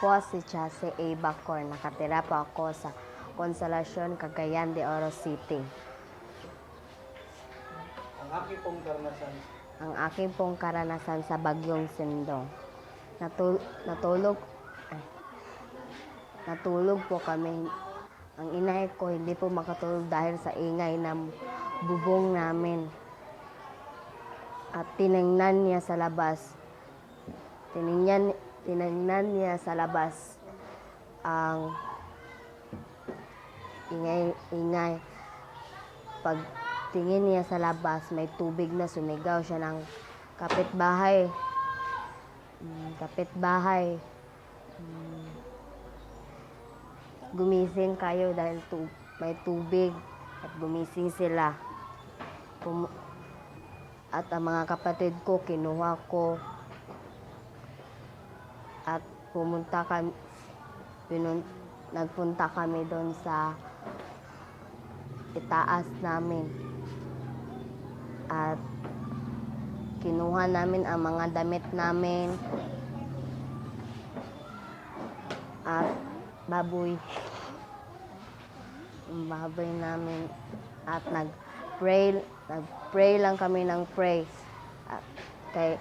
po si Chase A. Bacor. Nakatira po ako sa Consolacion, Cagayan de Oro City. Ang aking pong karanasan, Ang aking pong karanasan sa Bagyong Sindong. Natul- natulog, ay, natulog po kami. Ang inay ko hindi po makatulog dahil sa ingay ng bubong namin. At tiningnan niya sa labas. Tiningnan, tiningnan niya sa labas ang ingay-ingay. Pag tingin niya sa labas, may tubig na sumigaw siya ng kapitbahay. Mm, kapitbahay. Mm, gumising kayo dahil tu- may tubig at gumising sila. Pum- at ang mga kapatid ko, kinuha ko at pumunta kami, pinun- nagpunta kami doon sa itaas namin. At kinuha namin ang mga damit namin. At baboy. Baboy namin. At nag-pray, nag-pray lang kami ng pray. At kay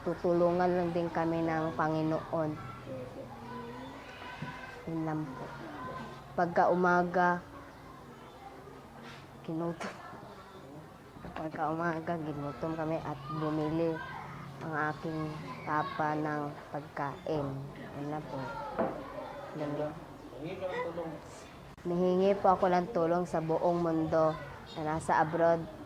tutulungan lang din kami ng Panginoon. Yun lang po. Pagka umaga, kinutom. Pagka umaga, ginutom kami at bumili ang aking papa ng pagkain. Yun na po. Yun lang. Nihingi po ako ng tulong sa buong mundo na nasa abroad